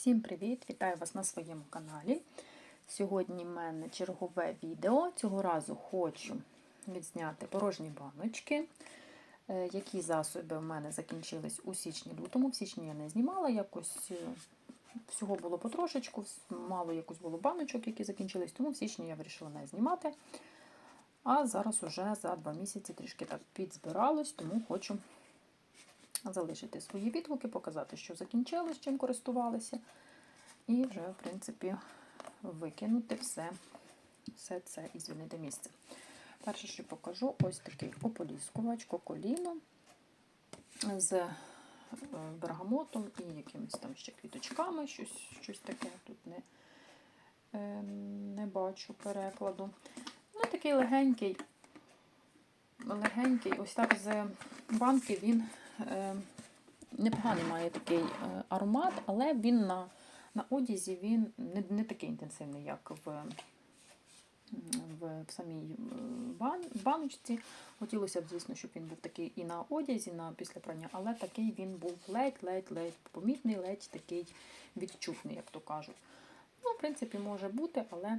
Всім привіт! Вітаю вас на своєму каналі. Сьогодні в мене чергове відео. Цього разу хочу відзняти порожні баночки, е, які засоби в мене закінчились у січні-лютому. В січні я не знімала, якось е, всього було потрошечку, мало якось було баночок, які закінчились, тому в січні я вирішила не знімати. А зараз уже за два місяці трішки так підзбиралось, тому хочу залишити свої відгуки, показати, що закінчилось, чим користувалися. І вже, в принципі, викинути все, все це і звільнити місце. Перше, що покажу, ось такий ополіскувач коколіно з е, бергамотом і якимись там ще квіточками, щось щось таке тут не, е, не бачу перекладу. Ну, такий легенький, легенький, ось так з банки він непоганий має такий е, аромат, але він на на одязі він не не такий інтенсивний, як в в, в самій бан, баночці. Хотілося б, звісно, щоб він був такий і на одязі, на після прання, але такий він був ледь-ледь-ледь помітний, ледь такий відчутний, як то кажуть. Ну, в принципі, може бути, але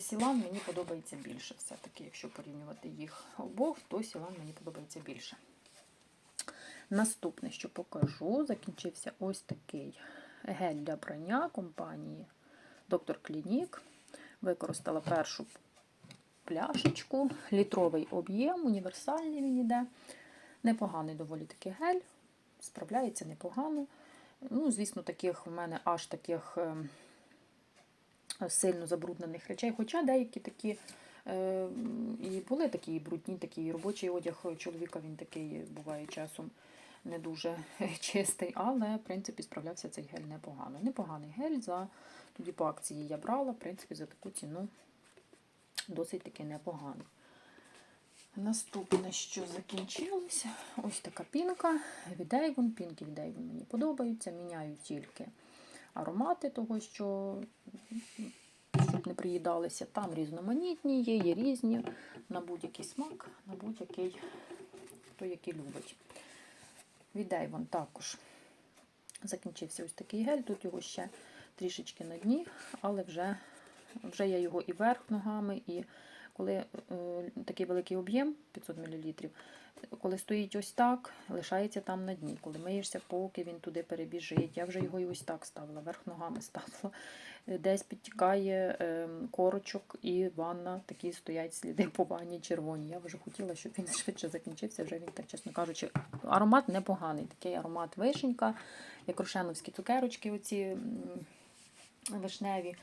Сілан мені подобається більше. Все-таки, якщо порівнювати їх обох, то Сілан мені подобається більше. Наступне, що покажу, закінчився ось такий гель для прання компанії Доктор Клінік. Використала першу пляшечку, літровий об'єм, універсальний він іде. Непоганий доволі таки гель, справляється непогано. Ну, Звісно, таких в мене аж таких ем, сильно забруднених речей, хоча деякі такі. Е, і були такі брудні, такий робочий одяг чоловіка, він такий буває часом не дуже чистий, але, в принципі, справлявся цей гель непогано. Непоганий гель за тоді по акції я брала, в принципі, за таку ціну досить таки непогано. Наступне, що закінчилося, ось така пінка від Avon. Пінки від Avon мені подобаються. Міняю тільки аромати того, що щоб не приїдалися. Там різноманітні, є, є різні, на будь-який смак, на будь-який, хто який любить. Від Avon також закінчився ось такий гель. Тут його ще трішечки на дні, але вже вже я його і верх ногами, і коли е, такий великий об'єм 500 мл, коли стоїть ось так, лишається там на дні. Коли миєшся, поки він туди перебіжить. Я вже його і ось так ставила, верх ногами ставила. Десь підтікає ем, корочок і ванна, такі стоять сліди по ванні червоні. Я вже хотіла, щоб він швидше закінчився. Вже він, так чесно кажучи, аромат непоганий. Такий аромат вишенька, як рошеновські цукерочки, оці вишневі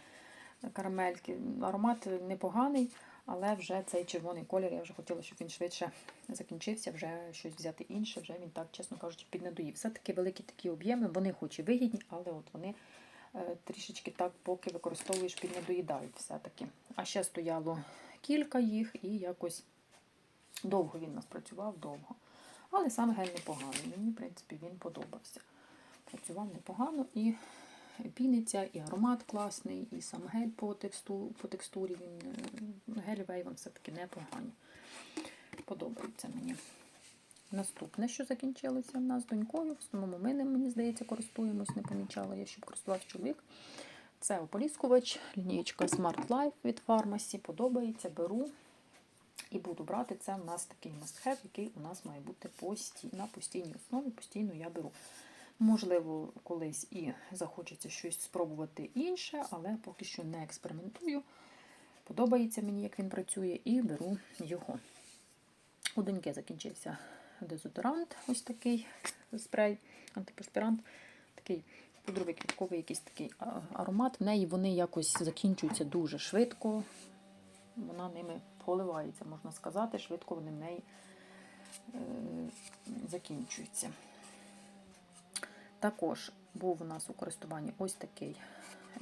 карамельки. Аромат непоганий. Але вже цей червоний колір, я вже хотіла, щоб він швидше закінчився, вже щось взяти інше, вже він так, чесно кажучи, піднадоїв. Все-таки великі такі об'єми, вони хоч і вигідні, але от вони е, трішечки так, поки використовуєш, піднадоїдають все-таки. А ще стояло кілька їх, і якось довго він нас працював, довго. Але саме гель непоганий. Мені, в принципі, він подобався. Працював непогано і піниться, і аромат класний, і сам гель по тексту, по текстурі він е, гель Вейвон все-таки непогані. Подобається мені. Наступне, що закінчилося в нас з донькою, в основному ми мені здається, користуємось, не помічала я, щоб користувався чоловік. Це ополіскувач, лінієчка Smart Life від фармасі. Подобається, беру і буду брати. Це у нас такий must-have, який у нас має бути постій, на постійній основі, постійно я беру. Можливо, колись і захочеться щось спробувати інше, але поки що не експериментую. Подобається мені, як він працює, і беру його. У доньки закінчився дезодорант, ось такий спрей, антиперспірант, такий пудровий квітковий якийсь такий аромат. В неї вони якось закінчуються дуже швидко. Вона ними поливається, можна сказати, швидко вони в неї е, закінчуються. Також був у нас у користуванні ось такий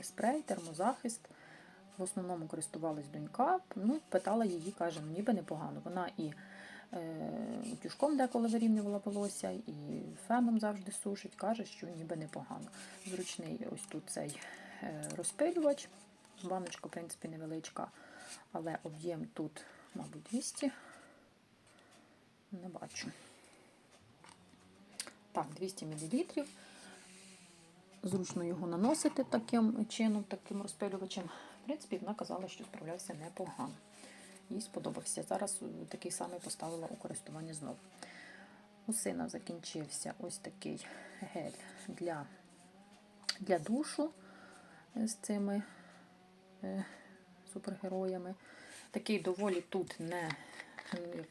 спрей, термозахист. В основному користувалась донька. Ну, Питала її, каже, ну ніби непогано. Вона і е, тюшком деколи вирівнювала волосся, і феном завжди сушить, каже, що ніби непогано. Зручний ось тут цей е, розпилювач. Баночка, в принципі, невеличка, але об'єм тут, мабуть, 200. Не бачу. Так, 200 мл. Зручно його наносити таким чином, таким розпилювачем. В принципі, вона казала, що справлявся непогано. Їй сподобався. Зараз е, такий самий поставила у користування знову. У сина закінчився ось такий гель для, для душу з цими е, супергероями. Такий доволі тут не,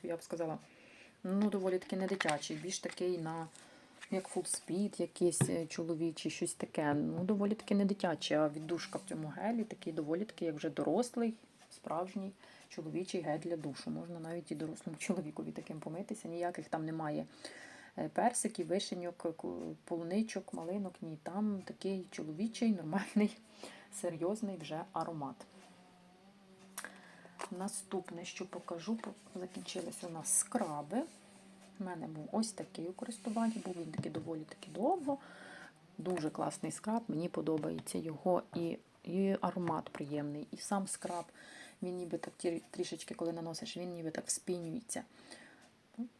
я б сказала, ну, доволі таки не дитячий, більш такий на як фулспід, якийсь е, чоловічий, щось таке. Ну, доволі таки не дитячий, а віддушка в цьому гелі такий доволі таки, як вже дорослий, справжній чоловічий гель для душу. Можна навіть і дорослому чоловікові таким помитися. Ніяких там немає е, персиків, вишеньок, полуничок, малинок. Ні, там такий чоловічий, нормальний, серйозний вже аромат. Наступне, що покажу, по- закінчились у нас скраби. У мене був ось такий у користуванні, був він такий доволі таки довго. Дуже класний скраб, мені подобається його і, і аромат приємний, і сам скраб. Він ніби так трішечки, коли наносиш, він ніби так вспінюється.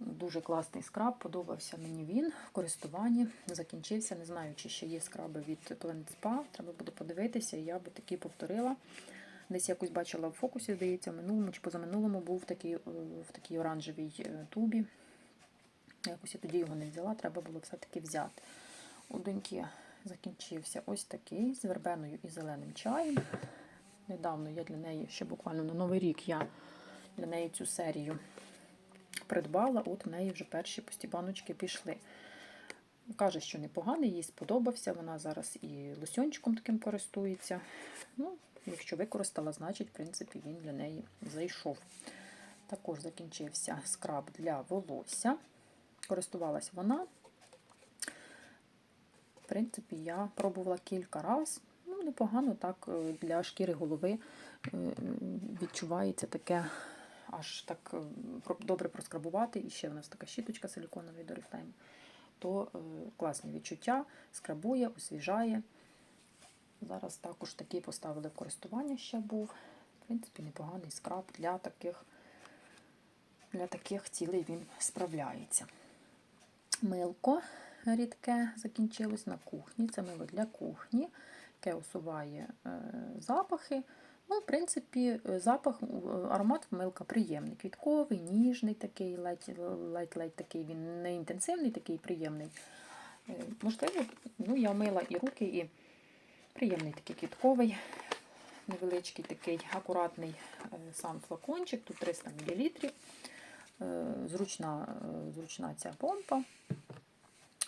Дуже класний скраб, подобався мені він в користуванні. Закінчився. Не знаю, чи ще є скраби від Planet Spa. Треба буде подивитися, я би такі повторила. Десь якось бачила в фокусі, здається, в минулому чи позаминулому був такий, е, в такій оранжевій е, тубі. Якось я тоді його не взяла, треба було все-таки взяти. У доньки закінчився ось такий з вербеною і зеленим чаєм. Недавно я для неї, ще буквально на Новий рік, я для неї цю серію придбала, от в неї вже перші пусті баночки пішли. Каже, що непоганий, їй сподобався. Вона зараз і лосьончиком таким користується. Ну, якщо використала, значить, в принципі, він для неї зайшов. Також закінчився скраб для волосся. Користувалась вона. В принципі, я пробувала кілька разів. Ну, непогано так е, для шкіри голови е, відчувається таке, аж так е, добре проскрабувати. І ще в нас така щіточка силіконова від Oriflame. То класні відчуття, скрабує, освіжає. Зараз також такий поставили в користування ще був. В принципі, непоганий скраб для таких, для таких цілей він справляється. Милко рідке закінчилось на кухні. Це мило для кухні, яке усуває е, запахи. Ну, в принципі, запах, е, аромат милка приємний, квітковий, ніжний такий, ледь, ледь, такий, він не інтенсивний, такий приємний. Е, Можливо, ну, я мила і руки, і приємний такий квітковий, невеличкий такий акуратний сам флакончик, тут 300 мл. Е, Зручна, е, зручна ця помпа.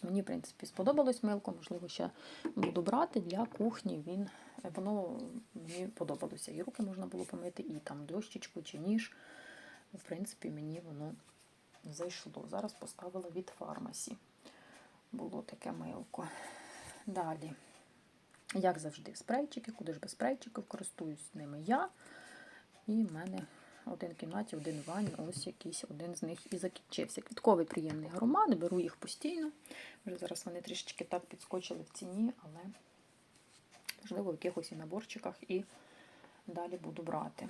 Мені, в принципі, сподобалось милко, можливо, ще буду брати для кухні. Він, воно мені подобалося. І руки можна було помити, і там дощечку чи ніж. В принципі, мені воно зайшло. Зараз поставила від фармасі. Було таке милко. Далі, як завжди, спрейчики, куди ж без спрейчиків, користуюсь ними я. І в мене один кімнаті, один в ось якийсь один з них і закінчився. Квітковий приємний аромат, беру їх постійно. Вже зараз вони трішечки так підскочили в ціні, але можливо в якихось і наборчиках і далі буду брати.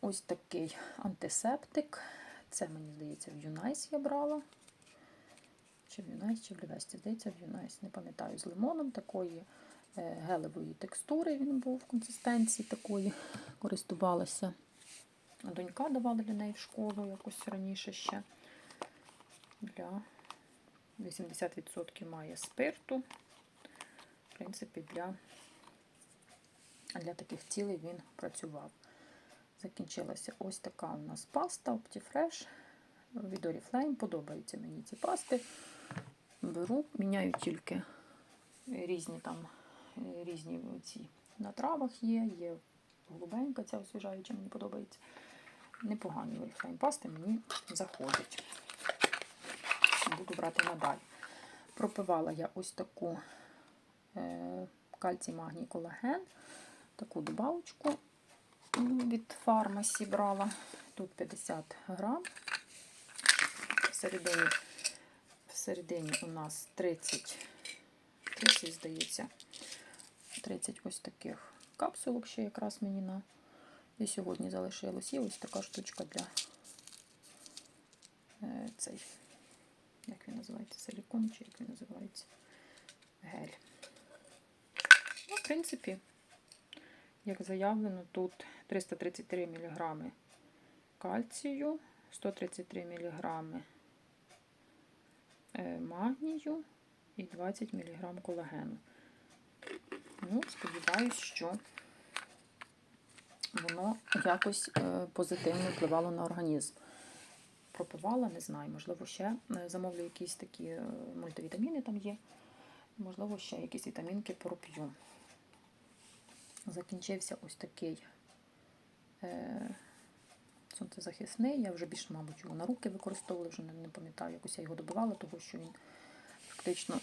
Ось такий антисептик. Це, мені здається, в Юнайс я брала. Чи в Юнайс, чи в Лівесті. Здається, в Юнайс. Не пам'ятаю, з лимоном такої е, гелевої текстури він був в консистенції такої, користувалася. Донька давала для неї в школу якось раніше ще. Для 80% має спирту. В принципі, для, для таких цілей він працював. Закінчилася ось така у нас паста Optifresh від Oriflame. Подобаються мені ці пасти. Беру, міняю тільки різні там різні ці на травах є, є голубенька, ця освіжаюча, мені подобається. Непогані Oriflame пасти мені заходять. Буду брати надалі. Пропивала я ось таку е, кальцій, магній, колаген, таку добавочку від фармасі брала. Тут 50 грам. Всередині, всередині у нас 30, 30, здається, 30 ось таких капсулок ще якраз мені на і сьогодні залишилось. І ось така штучка для е, цей, як він називається, силікон, чи як він називається, гель. В принципі, як заявлено, тут 333 мг кальцію, 133 мг е, магнію і 20 мг колагену. Ну, сподіваюсь, що воно якось е, позитивно впливало на організм. Пропивала, не знаю, можливо, ще е, замовлю якісь такі е, мультивітаміни там є. Можливо, ще якісь вітамінки проп'ю. Закінчився ось такий е, сонцезахисний. Я вже більше, мабуть, його на руки використовувала, вже не, не пам'ятаю, якось я його добивала, тому що він фактично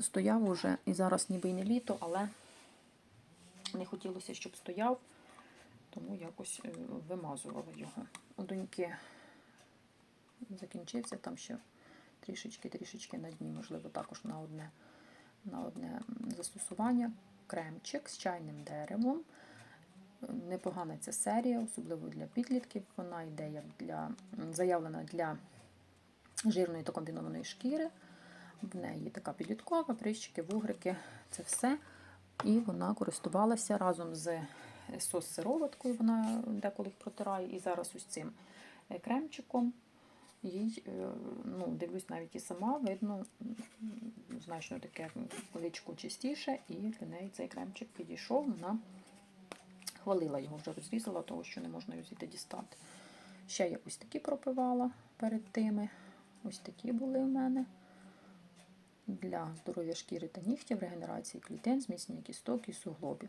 стояв уже і зараз ніби й не літо, але не хотілося, щоб стояв, тому якось е, вимазувала його. У доньки закінчився там ще трішечки-трішечки на дні, можливо, також на одне, на одне застосування. Кремчик з чайним деревом. Непогана ця серія, особливо для підлітків. Вона йде як для заявлена для жирної та комбінованої шкіри. В неї така підліткова, прищики, вугрики, це все. І вона користувалася разом з сос-сироваткою, вона деколи їх протирає, і зараз ось цим е, кремчиком. Їй, е, ну, дивлюсь, навіть і сама, видно, значно таке личко чистіше, і для неї цей кремчик підійшов. Вона хвалила його, вже розрізала, того що не можна його звідти дістати. Ще я ось такі пропивала перед тими. Ось такі були в мене. Для здоров'я шкіри та нігтів, регенерації клітин, зміцнення кісток і суглобів.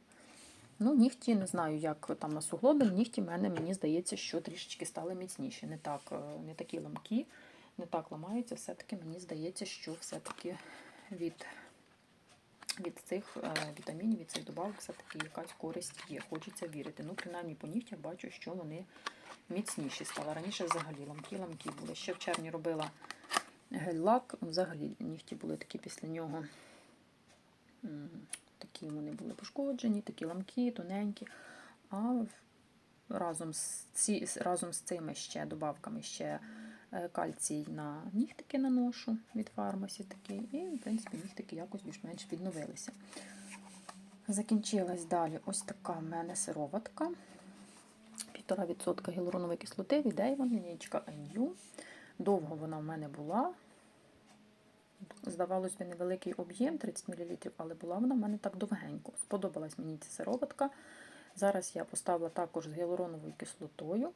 Ну, нігті не знаю, як там на суглоби. Нігті мене, мені здається, що трішечки стали міцніші. Не так, е, не такі ламкі, не так ламаються. Все-таки мені здається, що все-таки від, від цих е, вітамінів, від цих добавок, все-таки якась користь є. Хочеться вірити. Ну, принаймні по нігтях бачу, що вони міцніші стали. Раніше взагалі ламкі-ламкі були. Ще в червні робила гель-лак. Взагалі нігті були такі після нього. Такі вони були пошкоджені, такі ламкі, тоненькі. А разом з, ці, разом з цими ще добавками ще е, кальцій на нігтики наношу від фармасі такий. І, в принципі, нігтики якось більш-менш відновилися. Закінчилась далі ось така в мене сироватка. 1,5% гіалуронової кислоти від Avon, лінійка NU. Довго вона в мене була. Здавалось би, невеликий об'єм 30 мл, але була вона в мене так довгенько. Сподобалась мені ця сироватка. Зараз я поставила також з гіалуроновою кислотою,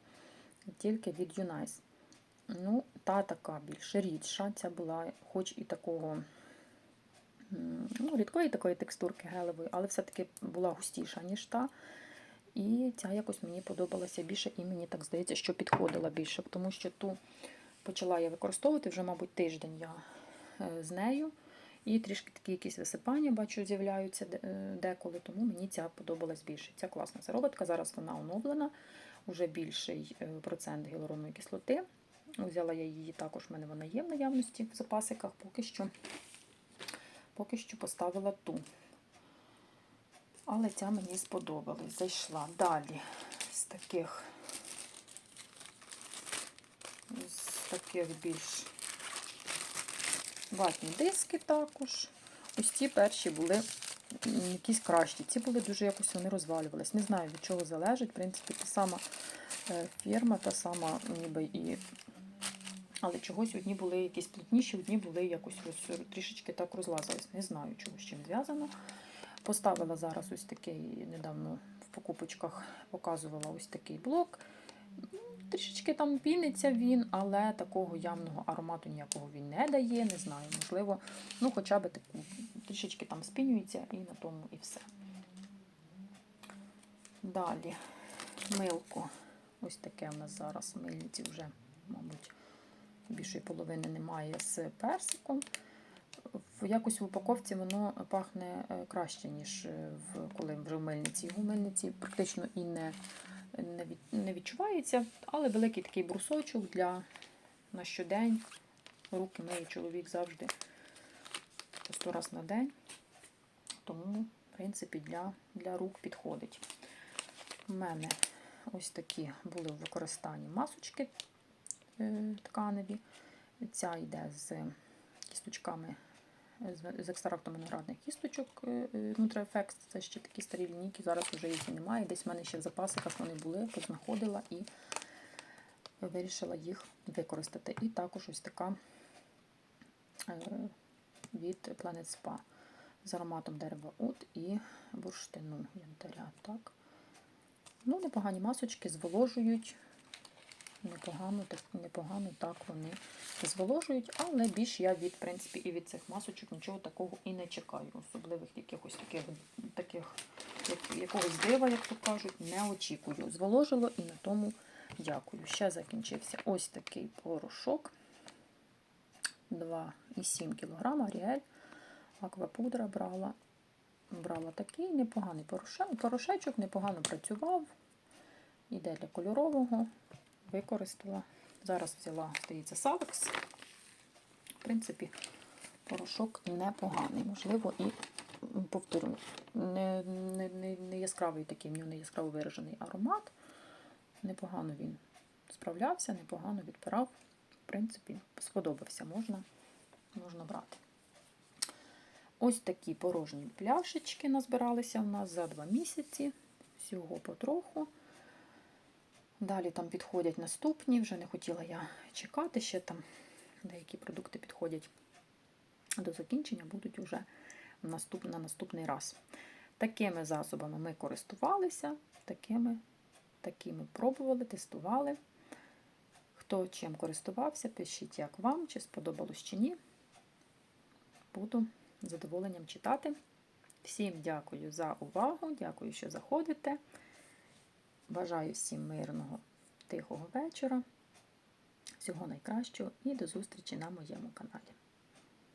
тільки від Юнайс. Ну, та така більш рідша. Ця була, хоч і такого ну, рідкої такої текстурки гелевої, але все-таки була густіша, ніж та. І ця якось мені подобалася більше, і мені так здається, що підходила більше, тому що ту почала я використовувати вже, мабуть, тиждень я з нею. І трішки такі якісь висипання, бачу, з'являються е, деколи, тому мені ця подобалась більше. Ця класна сироватка, зараз вона оновлена, вже більший е, процент гіалуронової кислоти. Взяла я її також, в мене вона є в наявності в запасиках, поки що, поки що поставила ту. Але ця мені сподобалась. Зайшла далі з таких, з таких більш ватні диски також. Ось ці перші були якісь кращі. Ці були дуже якось вони розвалювались. Не знаю, від чого залежить. В принципі, та сама е, фірма, та сама ніби і. Але чогось одні були якісь плотніші, одні були якось роз, трішечки так розлазились. Не знаю, чого з чим зв'язано. Поставила зараз ось такий, недавно в покупочках показувала ось такий блок. Трішечки там піниться він, але такого явного аромату ніякого він не дає. Не знаю, можливо, ну хоча б таку, трішечки там спінюється і на тому і все. Далі милко. Ось таке в нас зараз мильниці вже, мабуть, більшої половини немає з персиком. Якось в упаковці воно пахне е, краще, ніж е, в, коли вже в мильниці. В мильниці практично і не, не, від, не відчувається, але великий такий брусочок для на щодень. Руки миє чоловік завжди по 100 раз на день. Тому, в принципі, для, для рук підходить. У мене ось такі були в використанні масочки е, тканеві. Ця йде з кісточками з- екстрактом виноградних кісточок Nutri-Effects. Це ще такі старі лінійки, зараз вже їх немає. Десь в мене ще в запасиках вони були, познаходила і вирішила їх використати. І також ось така е, від Planet Spa з ароматом дерева ут і бурштину янтаря. Так. Ну, непогані масочки зволожують. Непогано, так, непогано так вони зволожують, але більш я від, в принципі, і від цих масочок нічого такого і не чекаю. Особливих якихось таких, таких як, якогось дива, як то кажуть, не очікую. Зволожило і на тому дякую. Ще закінчився ось такий порошок. 2,7 кг Аріель. Аквапудра брала. Брала такий непоганий порошечок, непогано працював. Іде для кольорового. Використала. Зараз взяла, здається, Савекс. В принципі, порошок непоганий. Можливо, і повторю, не, не, не, не яскравий такий, в нього не яскраво виражений аромат. Непогано він справлявся, непогано відпирав. В принципі, сподобався, можна, можна брати. Ось такі порожні пляшечки назбиралися у нас за два місяці. Всього потроху. Далі там підходять наступні, вже не хотіла я чекати, ще там деякі продукти підходять до закінчення, будуть вже наступ, на наступний раз. Такими засобами ми користувалися, такими, такими пробували, тестували. Хто чим користувався, пишіть, як вам, чи сподобалось чи ні. Буду з задоволенням читати. Всім дякую за увагу, дякую, що заходите. Бажаю всім мирного, тихого вечора, всього найкращого і до зустрічі на моєму каналі.